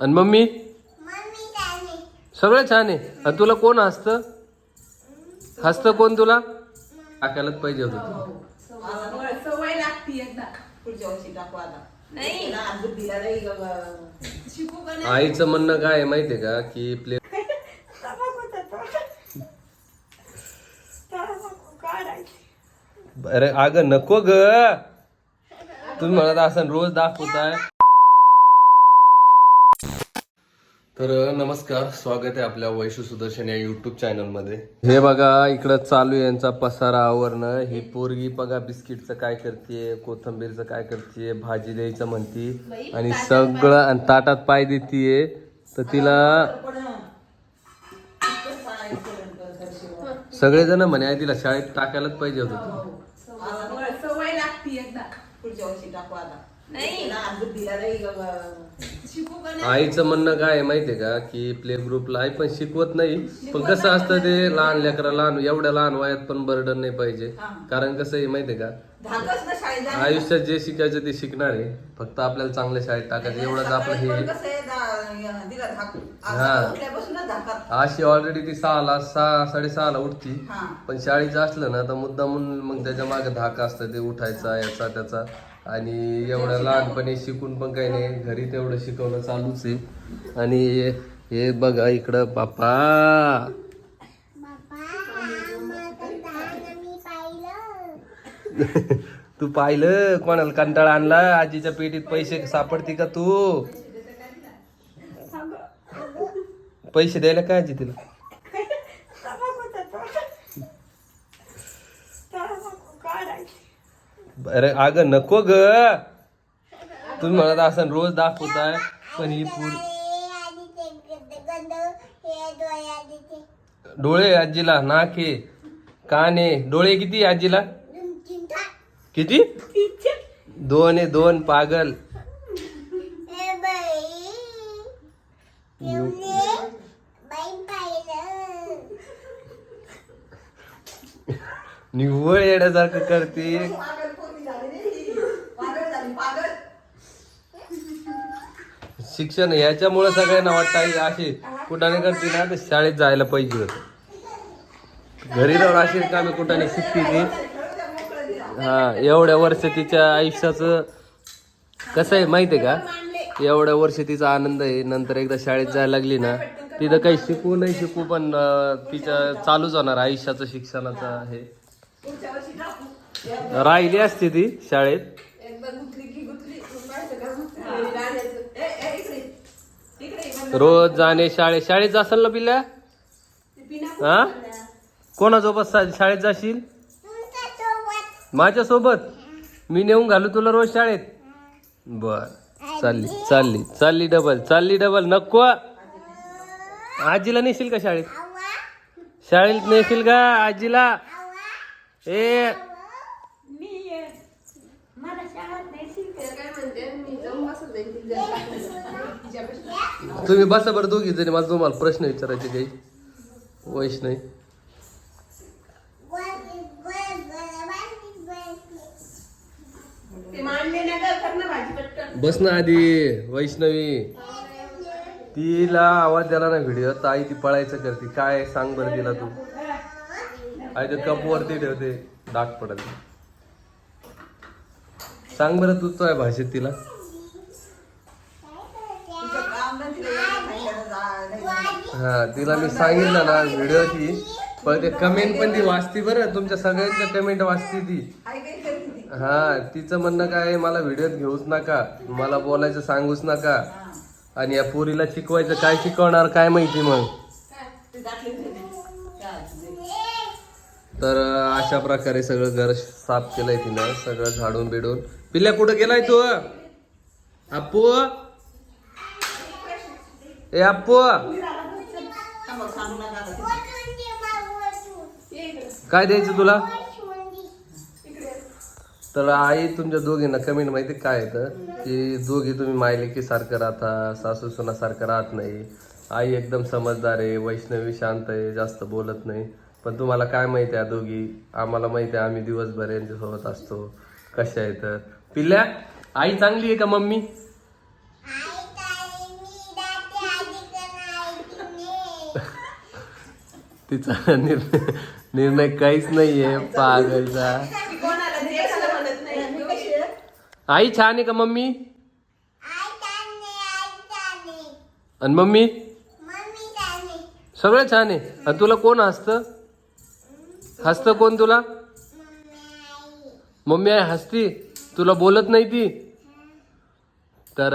आणि मम्मी? सगळं छान आहे. आणि तुला कोण हसतं? हसतं कोण तुला? टाकायलाच पाहिजे होतं. तू. आता सवय लागती एकदा. पुढच्या वर्षी टाकू आता. नाही. तिला आईचं म्हणणं काय आहे माहितीये का? की प्ले अरे अगं नको ग. तुम्ही म्हणत असं रोज दाखवताय. तर नमस्कार. स्वागत आहे आपल्या वैशू सुदर्शन या युट्यूब चॅनलमध्ये. हे बघा इकडं चालू आहे यांचा पसारा आवरणं. ही पोरगी बघा बिस्किटचं काय करते कोथंबीरचं काय करते भाजी द्यायचं म्हणती. आणि सगळं आणि ताटात पाय देतीये. तर तिला सगळेजण म्हणे "आई, तिला शाळेत टाकायलाच पाहिजे होतं तू." आता सवय लागती एकदा पुढच्या वर्षी टाकू आता नाही. तिला आज बुद्धीला लई ग- ग- शिकू का नाही आईचं म्हणणं काय आहे माहितीये का? की प्ले ग्रुपला आई पण शिकवत नाही. पण कसं असतं ते लहान लेकरा लहान एवढ्या लहान वयात पण बर्डन नाही पाहिजे. कारण कसं आहे माहितीये का. आयुष्यात जे शिकायचं ते शिकणार आहे. फक्त आपल्याला चांगल्या शाळेत टाकायचं एवढंच आपलं हे. हा. अशी ऑलरेडी ती सहाला सहा साडेसहाला उठती. पण शाळेचं असलं ना तर मुद्दामून मग त्याच्यामागे धाक असतं ते उठायचा याचा त्याचा. आणि एवढं लहानपणी शिकून पण काही नाही. घरी तेवढं शिकवणं चालूच आहे. आणि हे- बघा इकडं बापा तू पाहिलं? कोणाला कंटाळा आणला? आजीच्या पेटीत पैसे सापडते का तू? पैसे द्यायला काय आजी तिला? अरे अगं नको ग. तुम्ही म्हणत असं रोज दाखवताय पण ही पूर डोळे आजीला नाक आहे कान डोळे किती आजीला? किती? दोन आहे दोन पागल. निव्वळ येण्यासारखं करते पागल पोरगी झाली रे ही. पागल झाली पागल शिक्षण याच्यामुळे सगळ्यांना वाटतं आई अशी कुठाने करते ना तर शाळेत जायला पाहिजे होतं. घरी राहून अशी कामे कुठाने शिकते ती. हा एवढ्या वर्ष तिच्या आयुष्याचं कसं आहे माहिती आहे का? एवढ्या वर्ष तिचा आनंद आहे. नंतर एकदा शाळेत जायला लागली ना तिथं काही शिकू नाही शिकू पण तिच्या चालूच होणार आयुष्याचं शिक्षणाचं हे. राहिली असते ती शाळेत एकदा गुतली की गुतली मग माहिती का गुतली राहण्याचं. ए, ए, इकडे इकडे ये, बंद. रोज जाणे शाळेत. शाळेत जासाल ना पिल्ल्या? हा? कोणासोबत शाळेत जाशील? माझ्यासोबत? मी नेऊन घालू तुला रोज शाळेत? बर. चालली चालली चालली डबल चालली डबल नको. आजीला नेशील का शाळेत? शाळेत नेशील का आजीला? ए. तुम्ही बसा बरं दोघी जणी मला तुम्हाला प्रश्न विचारायचे काही. वैश नाही ते बस ना आधी वैष्णवी. तिला आवाज द्याला ना व्हिडिओ तर आई ती पळायचं करते. काय सांग बरं तिला तू. आई ते कप वरती ठेवते. डाग पडत सांग बरं तू आहे भाषेत तिला तिचं काम ना तिला एवढं सांगितलं जा- नाही जमत. हा तिला मी सांगितलं ना व्हिडिओची. पण ते कमेंट पण ती वाचती बरं तुमच्या सगळ्यांच्या कमेंट वाचती ती. हा तिचं म्हणणं काय आहे, मला व्हिडिओत घेऊच नका मला बोलायचं सांगूच नका. आणि या पोरीला शिकवायचं काय शिकवणार काय माहिती मग? तर अशा प्रकारे सगळं घर साफ केलंय तिनं सगळं झाडून बिडून. पिल्ल्या कुठं गेलाय तू? अप्पू? ए अप्पू थांबा, सांगू नका आता तिला. काय द्यायचं तुला? तर आई तुमच्या दोघींना कमेंट माहिती काय येतं? की दोघी तुम्ही मायलेकी सारखं राहता सासू सुना सारखं राहत नाही. आई एकदम समजदार आहे वैष्णवी शांत आहे जास्त बोलत नाही. पण तुम्हाला काय माहिती आहे दोघी? आम्हाला माहिती आहे आम्ही दिवसभर यांच्यासोबत असतो. कशा आहेत? पिल्ल्या आई चांगली आहे का मम्मी? तिचा निर्णय निर्णय काहीच नाहीये पागलचा? आई छान आहे का मम्मी? आणि मम्मी? सगळं छान आहे. आणि तुला कोण हसतं? हसतं कोण तुला? मम्मी आहे हसती? तुला बोलत नाही ती? तर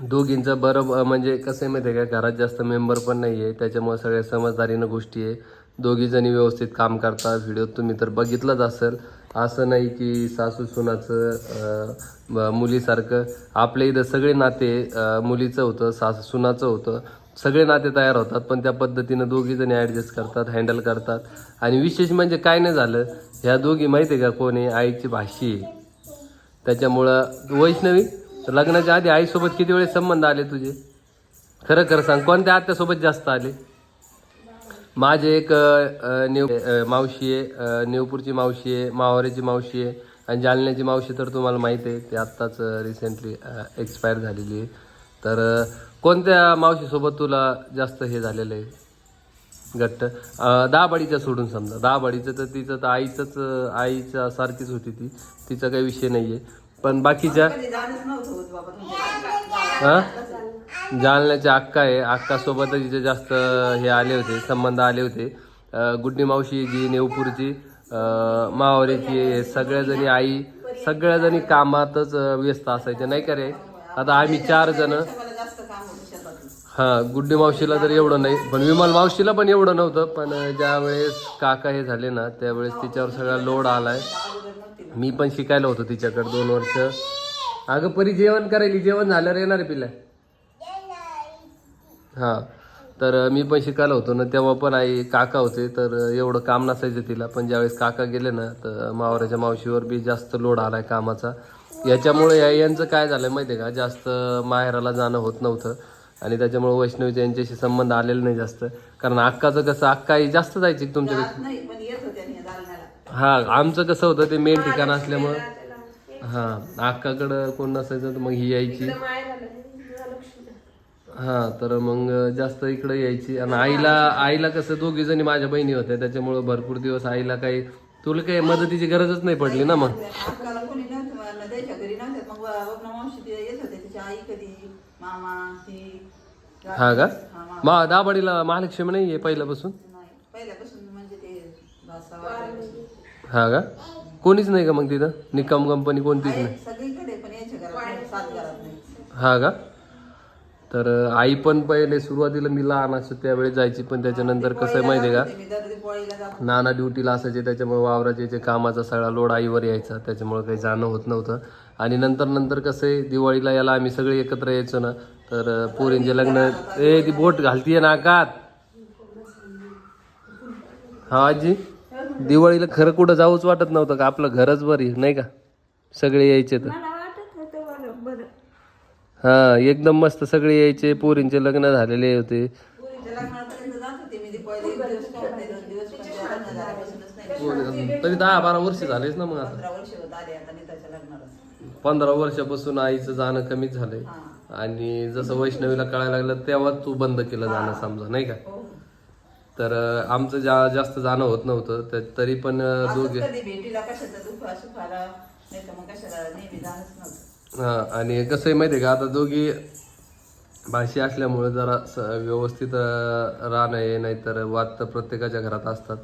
दोघींचं बरं म्हणजे कसं आहे माहिती आहे का? घरात जास्त मेंबर पण नाही आहे त्याच्यामुळे सगळ्या समजदारीनं गोष्टी आहे. दोघीजणी व्यवस्थित काम करतात. व्हिडिओ तुम्ही तर बघितलंच असेल. असं नाही की सासू सुनाचं मुलीसारखं. आपल्या इथं सगळे नाते मुलीचं होतं सासू सुनाचं होतं. सगळे नाते तयार होतात पण त्या पद्धतीनं दोघीजणी ॲडजस्ट करतात हँडल करतात. आणि विशेष म्हणजे काय नाही झालं ह्या दोघी माहिती आहे का कोण आहे? आईची भाषी आहे. त्याच्यामुळं वैष्णवी तर लग्नाच्या आधी आईसोबत किती वेळेस संबंध आले तुझे? खरं खरं सांग. कोणत्या आत्यासोबत जास्त आले? माझे एक नेव मावशी आहे. नेवपूरची मावशी आहे मावारीची मावशी आहे आणि जालन्याची मावशी तर तुम्हाला माहीत आहे ती आत्ताच रिसेंटली एक्सपायर झालेली आहे. तर कोणत्या मावशीसोबत तुला जास्त हे झालेलं आहे? घट्ट. अ, सोडून समजा. दहाबाडीचं तर तिचं तर आईचंच आईच्या सारखीच होती ती. तिचा काही विषय नाही आहे पण बाकीच्या हा? जालन्याच्या अक्का आहे. अक्कासोबतच तिचे जास्त हे आले होते संबंध आले होते. गुड्डी मावशी जी नेवपूरची अं, सगळ्याजणी सगळ्या जणी आई सगळ्याजणी कामातच व्यस्त असायच्या नाही का रे? आता आम्ही चार जण. हां गुड्डी मावशीला तर एवढं नाही. पण विमल मावशीला पण एवढं नव्हतं. पण ज्यावेळेस काका हे झाले ना त्यावेळेस तिच्यावर सगळा लोड आलाय. मी पण शिकायला होतो तिच्याकडे दोन वर्ष. अगं परी जेवण करायली जेवण झाल्यावर येणार आहे पिल्या हा तर मी पण शिकायला होतो ना तेव्हा पण आई काका होते तर एवढं काम नसायचं तिला. पण ज्यावेळेस काका गेले ना तर मावराच्या मावशीवर बी जास्त लोड आलाय कामाचा. याच्यामुळे या- यांचं काय झालं माहिती आहे का? जास्त माहेराला जाणं होत नव्हतं. आणि त्याच्यामुळे वैष्णवीचे यांच्याशी संबंध आलेला नाही जास्त. कारण अक्काचं कसं अक्का आई जास्त जायची तुमच्याकडे. हा आमचं कसं होतं ते मेन ठिकाण असल्यामुळं हा अक्काकडं कोण नसायचं तर मग ही यायची. हा तर मग जास्त इकडे यायची. आणि आईला आईला कसं दोघी जणी माझ्या बहिणी होत्या त्याच्यामुळे भरपूर दिवस आईला काही तुला काही मदतीची गरजच नाही पडली ना मग? अक्काला कोणी नव्हतं मला द्यायच्या घरी नव्हत्या मग बबना मावशी ती येत होते तिची आई कधी मामा ती हा का. मा दाबाडीला महालक्ष्मी नाही आहे पहिल्यापासून? नाही पहिल्यापासून म्हणजे ते भासा वाढल्यापासून. हा का? कोणीच नाही का मग तिथं? निकम कंपनी कोणतीच नाही. आहे सगळीकडे पण यायच्या घरात नाही, सात घरात नाही. हा का? तर आई पण पहिले सुरुवातीला मी लहान असतो त्यावेळी जायची पण त्याच्यानंतर कसं आहे माहिती आहे का? नाना ड्युटीला असायचे त्याच्यामुळे वावराचे जे कामाचा सगळा लोड आईवर यायचा त्याच्यामुळे काही जाणं होत नव्हतं. आणि नंतर नंतर कसं आहे दिवाळीला याला आम्ही सगळे एकत्र यायचो ना तर पोरींचे लग्न ए ती बोट घालतीये नाकात. हा आजी? दिवाळीला खरं कुठं जाऊच वाटत नव्हतं का? आपलं घरच बरी नाही का? सगळे यायचे तर. मला वाटत होतं बरं बरं. हा एकदम मस्त सगळे यायचे. पोरींचे लग्न झालेले होते. तरी दहा बारा वर्ष झालेच ना मग आता. पंधरा वर्षापासून आईचं जाणं कमीच झालंय. हा. आणि जसं वैष्णवीला कळायला लागलं तेव्हा तू बंद केलं जाणं समजा नाही का? हो. तर आमचं जा जास्त जाणं होत नव्हतं. तर तरी पण दोघे हा आणि कसं आहे माहिती आहे का आता दोघी भाषी असल्यामुळे जरा स- व्यवस्थित राहणं आहे नाहीतर वाद तर प्रत्येकाच्या घरात असतात.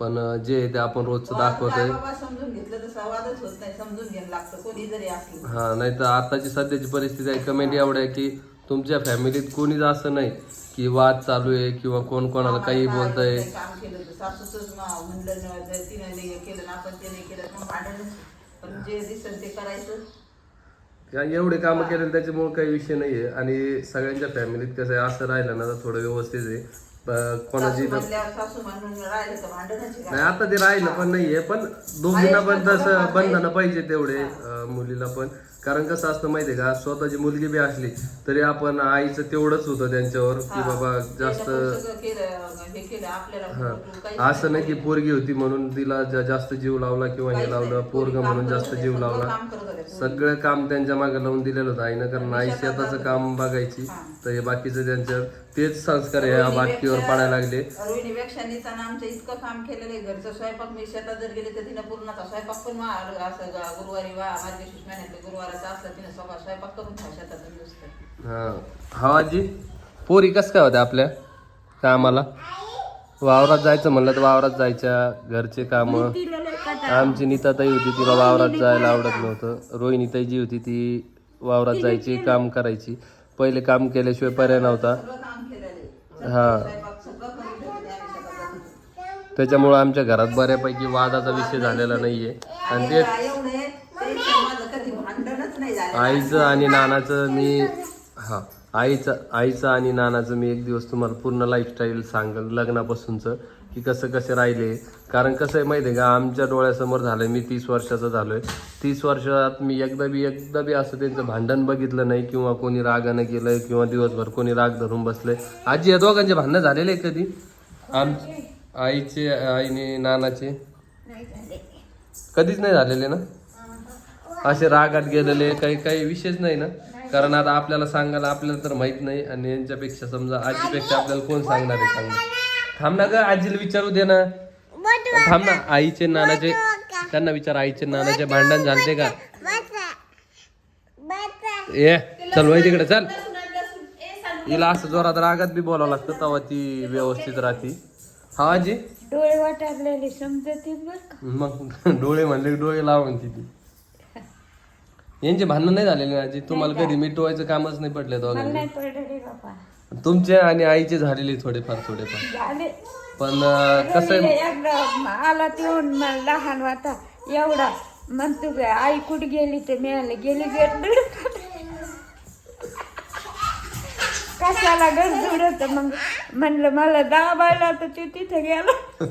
पण जे आहे ते आपण रोजचं दाखवतोय. हा नाही तर आताची सध्याची परिस्थिती आहे कमेंट एवढं आहे की तुमच्या फॅमिलीत कोणीच असं नाही. की वाद चालू आहे किंवा कोण कोणाला काही बोलतंय. काही काम केलं तर सासूच म्हणलं न- जर तिने नाही केलं ना आपण ते नाही केलं मग भांडणच पण जे दिसेल ते करायचं. काय एवढे कामं केले त्याच्यामुळे काही विषय नाहीये. आणि सगळ्यांच्या फॅमिलीत कसं आहे असं राहिलं ना तर थोडं व्यवस्थित आहे. कोणाची सासू तर म्हणल्यावर सासू म्हणून राहिलं तर भांडणाची नाही आता ते राहिलं पण नाहीये पण दोघींना पण तसं बंधनं पाहिजे तेवढे अं, मुलीला पण. कारण कसं असतं माहितीये का? स्वतःची मुलगी बी असली तरी आपण आईचं तेवढंच होतं त्यांच्यावर की बाबा जास्त हे असं नाही की पोरगी होती म्हणून तिला जा- जास्त जीव लावला किंवा हे लावलं पोरग म्हणून जास्त जीव लावला. सगळं काम त्यांच्या मागे लावून दिलेलं होतं आईनं कारण आई शेताचं काम बघायची. तर हे बाकीचं त्यांच्या तेच संस्कार या बाटकीवर पडायला लागले. रोहिणीपेक्षा नितानं आमचं इतकं काम केलेलं आहे घरचं. स्वयंपाक मी शेतात जर गेले तर तिनं पूर्णचा स्वयंपाक पण असं गुरुवारी वा मार्गशीर्ष महिन्यातले गुरुवाराचा असलं तिनं सगळा स्वयंपाक करून ठेवा शेतातून नुसतं. हा. हा आजी? पोरी कस काय होत्या आपल्या? कामाला? वावरात जायचं म्हणलं तर वावरात जायच्या घरचे काम. आमची नीताताई होती तिला वावरात जायला आवडत नव्हतं. रोहिणीताई जी होती ती वावरात जायची काम करायची. पहिले काम केल्याशिवाय पर्याय नव्हता सगळं काम केलेलं आहे हा. त्याच्यामुळं आमच्या घरात बऱ्यापैकी वादाचा विषय झालेला नाहीये. आणि ते नाही आईचं आणि नानाचं मी हा. आईचं आईचं आणि नानाचं मी एक दिवस तुम्हाला पूर्ण लाईफस्टाईल सांगेल लग्नापासूनचं की कसं कसे राहिले. कारण कसं आहे माहिती आहे का आमच्या डोळ्यासमोर झालं मी तीस वर्षाचा आहे तीस वर्षात मी एकदा बी एकदा बी असं त्यांचं भांडण बघितलं नाही किंवा कोणी रागानं केलं किंवा दिवसभर कोणी राग धरून बसले आजी या दोघांचे भांडणं झालेले आहे कधी? आम आईचे आईने नानाचे? कधीच नाही झालेले ना? असे रागात गेलेले काही काही विशेष नाही ना? कारण आता आपल्याला सांगायला आपल्याला तर माहीत नाही आणि यांच्यापेक्षा समजा आजीपेक्षा आपल्याला कोण सांगणार आहे सांगा. थांब ना ग आजीला विचारू दे ना. थांब ना आईचे नानाचे त्यांना विचार आईचे नानाचे भांडण झालते का? ये चल वय तिकडे चल. हिला असं जोरात रागात बी बोलावं लागतं तेव्हा ती व्यवस्थित राहते. हा आजी? डोळे वाटारलेले समजतील का? मग डोळे म्हणले डोळे लावून तिथे यांचे भांडण नाही झालेले ना आजी? तुम्हाला कधी मिटवायचं कामच नाही पडले मला दोघांनी नाही पडले बाबा. तुमचे आणि आईचे झालेले थोडेफार थोडेफार. झाले. पण अं, कसं आहे? एकदा आला येऊन मला लहान होता एवढा. म्हणतो काय आई कुठे गेली तर मिळाले. गेली गरजुड कशाला गरजुड मग म्हणलं मला दाबायला तर ते तिथे गेला.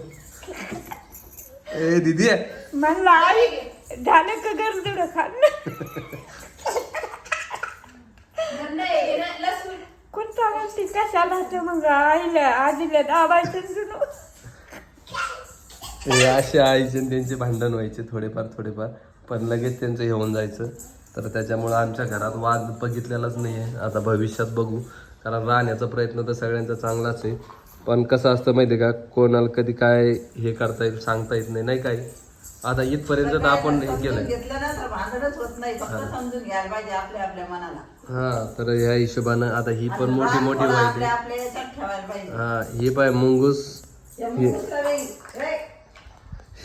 ए दिदी. म्हणलं आई झालं का गरजुड खाल्लं कोणता म्हणते कशाला तर मग आईला आजीला दाबायचं जुनं? हे असे आईचे आणि त्यांचे भांडण व्हायचे थोडेफार थोडेफार. पण लगेच त्यांचं हे होऊन जायचं. तर त्याच्यामुळं आमच्या घरात वाद बघितलेलाच नाही आहे आता भविष्यात बघू. कारण राहण्याचा प्रयत्न तर सगळ्यांचा चांगलाच आहे. पण कसं असतं माहिती आहे का? कोणाला कधी काय हे करता येईल सांगता येत नाही. नाही काय आता इथपर्यंत तर आपण हे केलंय. घेतलं ना तर भांडणच होत नाही. फक्त समजून घ्यायला पाहिजे आपल्या आपल्या मनाला. हा तर या हिशोबानं आता ही पण मोठी मोठी व्हायची. आपल्या याच्यात ठेवायला पाहिजे. हा ही पाय मुंगूस. रे.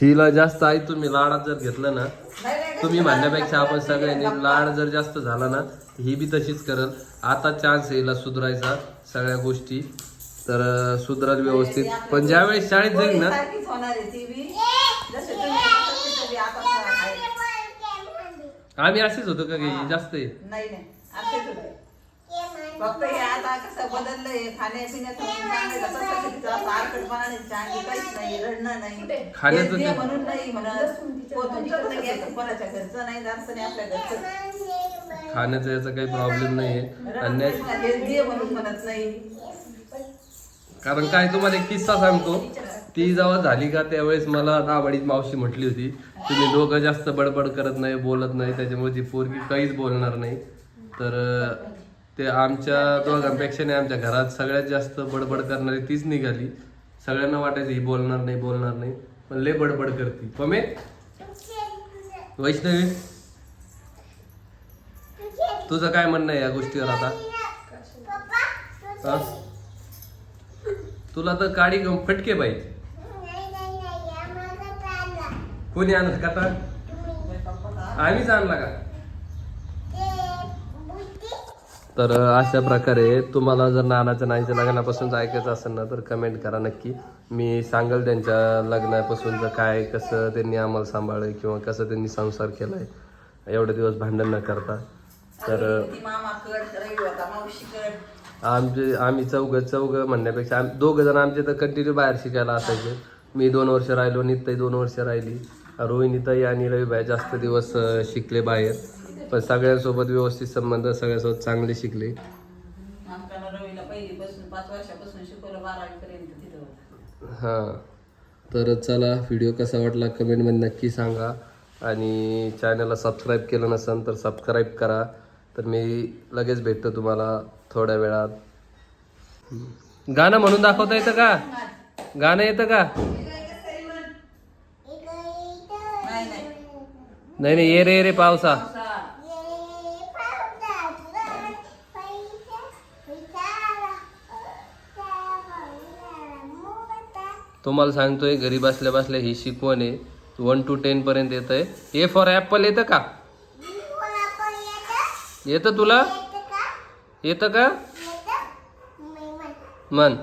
हिला जास्त आई तुम्ही लाडात जर घेतलं ना नाही, नाही, तुम्ही म्हणण्यापेक्षा आपण सगळ्यांनी लाड जर जास्त झाला ना ही बी तशीच करल. आता चान्स येईल सुधारायचा सगळ्या गोष्टी. तर अं, सुधरल व्यवस्थित. पण ज्यावेळेस शाळेत जाईल ना सारखीच होणार आहे ती बी जसे तुम्ही आता तशी बी आता आहे. आम्ही असेच होतो का काही? जास्त आहे. नाही नाही. असेच होते. फक्त हे आता कसं बदललंय खाण्यापिण्याचं तसं नाही चांगली काहीच नाही रडणं नाही. खाण्याचं हे ते- म्हणून नाही म्हणत. को तुमचं कसं घ्यायचं कोणाच्या घरचं नाही जास्त नाही आपल्या घरचं. खाण्याचा याचा काही प्रॉब्लेम नाही आहे आणि हे म्हणून म्हणत नाही. कारण काय तुम्हाला एक किस्सा सांगतो. ती जेव्हा झाली का त्यावेळेस मला दाबडीत मावशी म्हटली होती तुम्ही दोघं जास्त बडबड करत नाही बोलत नाही त्याच्यामुळे ती पोरगी काहीच बोलणार नाही. तर ते आमच्या दोघांपेक्षा नाही आमच्या घरात सगळ्यात जास्त बडबड करणारी तीच निघाली. सगळ्यांना वाटायचं ही बोलणार नाही बोलणार नाही. पण लय बडबड करते. पमे? वैष्णवी? तुझं काय म्हणणं आहे या गोष्टीवर आता? तुला तर काडी घेऊन फटके पाहिजे कोणी आणत का आता? आम्हीच आणला का? तर अशा प्रकारे तुम्हाला जर नानाच्या नाईच्या लग्नापासून ऐकायचं असेल ना तर कमेंट करा नक्की. मी सांगेल त्यांच्या लग्नापासूनचं काय कसं त्यांनी आम्हाला सांभाळलं किंवा कसं त्यांनी संसार केलाय. एवढे दिवस भांडण न करता. तर आमचे आम्ही चौघ चौघ म्हणण्यापेक्षा आम दोघं जण आमचे तर कंटिन्यू बाहेर शिकायला असायचे. मी दोन वर्ष राहिलो निताई दोन वर्ष राहिली. रोहिणीताई आणि रविबाई जास्त दिवस शिकले बाहेर. पण सगळ्यांसोबत व्यवस्थित संबंध सगळ्यांसोबत चांगले शिकले. हां. तर चला व्हिडिओ कसा वाटला कमेंटमध्ये नक्की सांगा. आणि चॅनलला सबस्क्राईब केलं नसेल तर सबस्क्राईब करा. तर मी लगेच भेटतो तुम्हाला थोड्या वेळात. गाणं म्हणून दाखवता येतं का? गाणं येतं का? नाही नाही ये रे ये रे पावसा. तुम्हाला सांगतोय घरी बसल्या बसल्या ही शिकवण आहे. वन टू टेन पर्यंत येत आहे ए फॉर ॲपल येतं का? येतं तुला? येतं का? मन.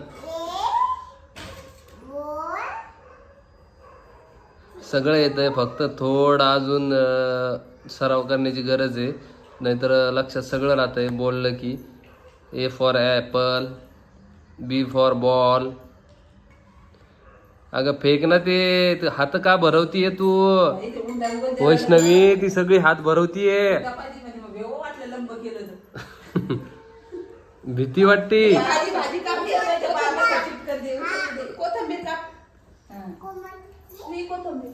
सगळं येतंय फक्त थोडं अजून सराव करण्याची गरज आहे. नाहीतर लक्षात सगळं राहतंय बोललं की. A for apple B for ball अगं फेक ना ते. हात का भरवतीये तू? वैष्णवी ती सगळी हात भरवतीये चपातीमध्ये मग भेव वाटलं लंब केलं तर भीती वाटते. भाजी भाजी कापली असं ते बाबाला चिटकन दे, उचलून दे. कोथिंबीर काप हा. मी कोथिंबीर.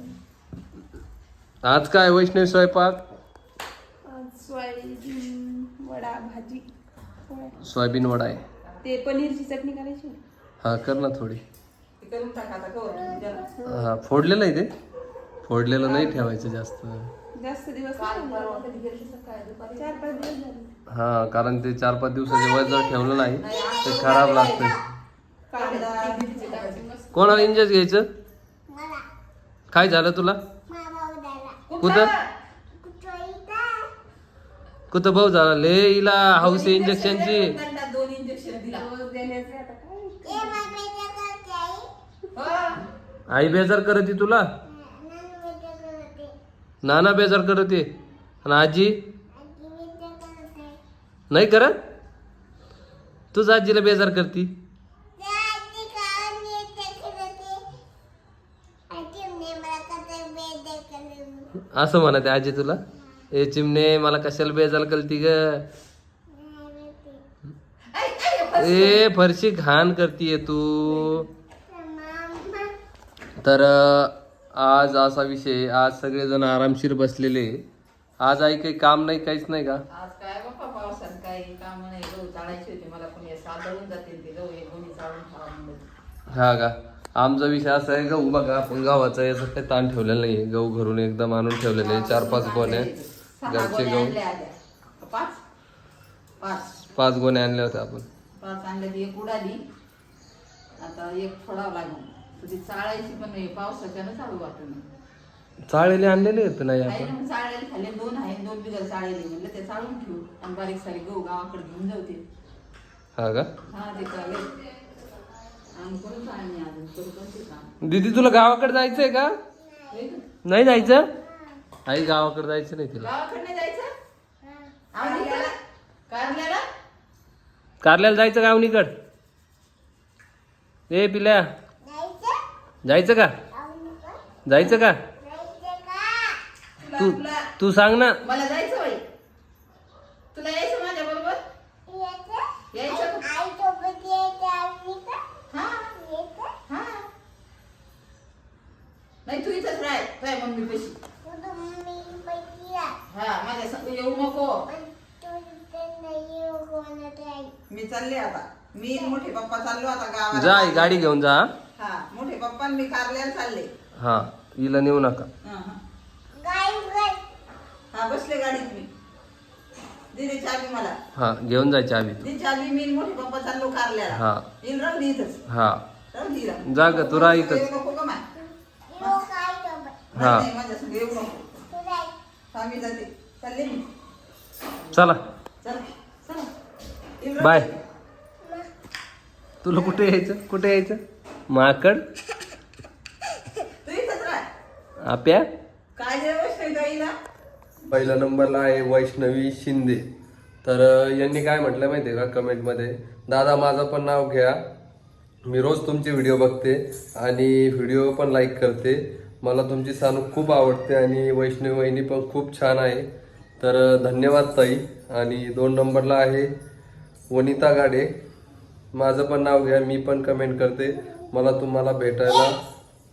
आज काय वैष्णवी स्वयंपाक? सोयाबीन वडा भाजी. पोळ्या. सोयाबीन वडा आहे. ते पनीरची चटणी करायची हा कर ना थोडी. ते करून टाका आता कवर तुम्ही त्याला. हा फोडलेलं आहे ते. फोडलेलं नाही ठेवायचं जास्त. जास्त दिवस चार पाच दिवस झाले. हा कारण ते चार पाच दिवसाच्या वर जर ठेवलं नाही ते खराब लागतं. कोणाला इंजेस घ्यायचं? काय झालं तुला? कुठं? कुठं भाऊ झाला? ले हिला हाऊस इंजेक्शनची. आई बेजार करते तुला? नाना बेजार करते. आणि आजी? नाही करत? तूच आजीला बेजार करती. असं म्हणते आजी तुला? ए चिमणे मला कशाला बेजार करती ग? ए फरशी घाण करतीये तू. तर आज असा विषय आज सगळेजण आरामशीर बसलेले आज आई काही काम नाही काहीच नाही का? आज काय पावसात काही काम नाही गहू चाळायची होती मला कोणी जातील ते गहू कोणी चाळून म्हणलं. हा का? आमचा विषय असा आहे गहू बघा आपण गावाचा याचा काही ताण ठेवलेला नाही गहू घरून एकदम आणून ठेवलेले आहे. चार पाच गोण्या सहा घरचे गोण्या गहू. आल्या. पाच? पाच. पाच गोण्या आणल्या होत्या आपण. पाच आणल्या ती एक उडाली. आता एक फोडावं लागेल. तर ती चाळायची पण नाही पावसाच्यानं चालू वाटत चाळलेले आणलेले आहेत नाही आपण चाळलेले खाल्ले. दोन आहे दोन बिगर चाळलेले म्हणलं ते चाळून ठेवू. आणि बारीक सारी गहू गावाकडे घेऊन जाऊ ते हा का? हा ते चालेल. आणि करून चाळणी अजून? करू कोणते काम? दीदी तुला गावाकडे जायचंय का? होय का? नाही जायचं? आई गावाकडे जायचं नाही तिला. गावाकडे नाही जायचं? आवडीला? कारल्याला? कारल्याला जायचं का अवनीकड ए पिल्या. जायचं का? जायचं का? तू तुला तू सांग ना. मला जायचं बाई. तुला यायचं माझ्या बरोबर? यायचं? हा. हा. नाही तू इथंच राह. काय मम्मी पशी. हा माझ्या संग येऊ नको. मी चालले आता. मी आणि मोठे पप्पा चाललो आता जा आई गाडी घेऊन जा हा. हा मोठे पप्पा आणि मी कारल्याला चालले. हा हिला नेऊ नका. हा. गाडीत मी. चाबी मला. हा घेऊन जायची आम्ही दी चाबी मी आणि मोठे पप्पा चाललो कारल्याला. हा. येईल राहू दे इथंच. हा. राहू दे इथं. जा ग, तू राह इथंच. येऊ नको का माय? हा. नाही, माझ्या संग येऊ नको. हा मी जाते. चालले मी. चला. चल. चला. येईल राहू बाय. दे. तुला कुठे यायचं? कुठे यायचं? माकड? तू इथंच राह. आप्या? काय पहिल्या नंबरला आहे वैष्णवी शिंदे. तर यांनी काय म्हटलं माहिती आहे का कमेंटमध्ये? दादा माझं पण नाव घ्या. मी रोज तुमचे व्हिडिओ बघते आणि व्हिडिओ पण लाईक करते. मला तुमची सानू खूप आवडते आणि वैष्णवी वहिनी पण खूप छान आहे. तर धन्यवाद ताई. आणि दोन नंबरला आहे वनिता गाडे. माझं पण नाव घ्या मी पण कमेंट करते. मला तुम्हाला भेटायला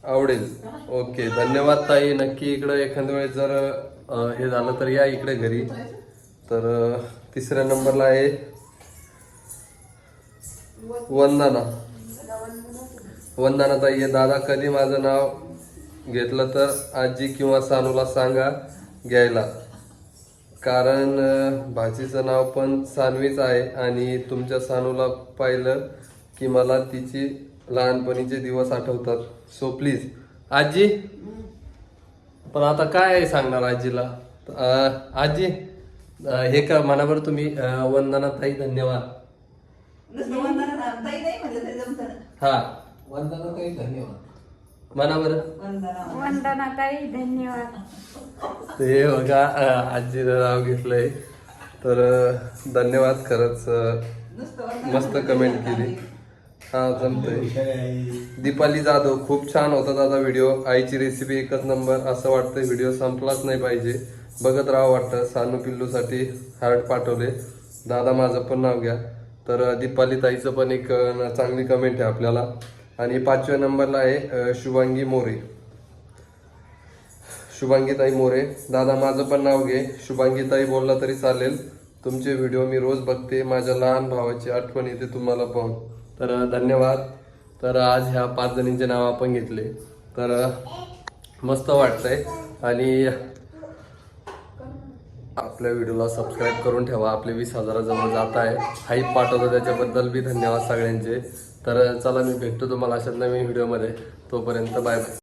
आवडेल. ओके धन्यवाद ताई. नक्की इकडं एखाद्या वेळेस जर हे झालं तर या इकडे घरी. तर तिसऱ्या नंबरला आहे वंदना. वंदना ताई दादा कधी माझं नाव घेतलं तर आजी किंवा सानूला सांगा घ्यायला. कारण अं, भाचीचं नाव पण सानवीच आहे आणि तुमच्या सानूला पाहिलं की मला तिची लहानपणीचे दिवस आठवतात. सो प्लीज आजी? पण आता काय सांगणार आजीला? आजी हे का बरं तुम्ही वंदना ताई धन्यवाद. हा. वंदना ताई धन्यवाद. बरं वंदना. वंदना ताई धन्यवाद. ते बघा आजीनं नाव घेतलंय. तर धन्यवाद खरंच मस्त कमेंट केली. हा जमतंय. दीपाली जाधव खूप छान होता दादा व्हिडिओ आईची रेसिपी एकच नंबर असं वाटतं व्हिडिओ संपलाच नाही पाहिजे. बघत राहावं वाटतं सानू पिल्लूसाठी हार्ट पाठवले. दादा माझं पण नाव घ्या. तर दीपाली ताईचं पण एक चांगली कमेंट आहे आपल्याला. आणि पाचव्या नंबरला आहे शुभांगी मोरे. शुभांगीताई मोरे. दादा माझं पण नाव घे. शुभांगीताई बोलला तरी चालेल. तुमचे व्हिडिओ मी रोज बघते. माझ्या लहान भावाची आठवण येते तुम्हाला पाहून. तर धन्यवाद. तर आज ह्या पाच जणींचे नाव आपण घेतले. तर मस्त वाटतंय. आणि आपल्या व्हिडिओला सबस्क्राईब करून ठेवा. आपले वीस हजाराजवळ जात आहे. हाईप पाठवतो त्याच्याबद्दल बी धन्यवाद सगळ्यांचे. तर चला मी भेटतो तुम्हाला अशाच नवीन व्हिडिओमध्ये. तोपर्यंत बाय बाय.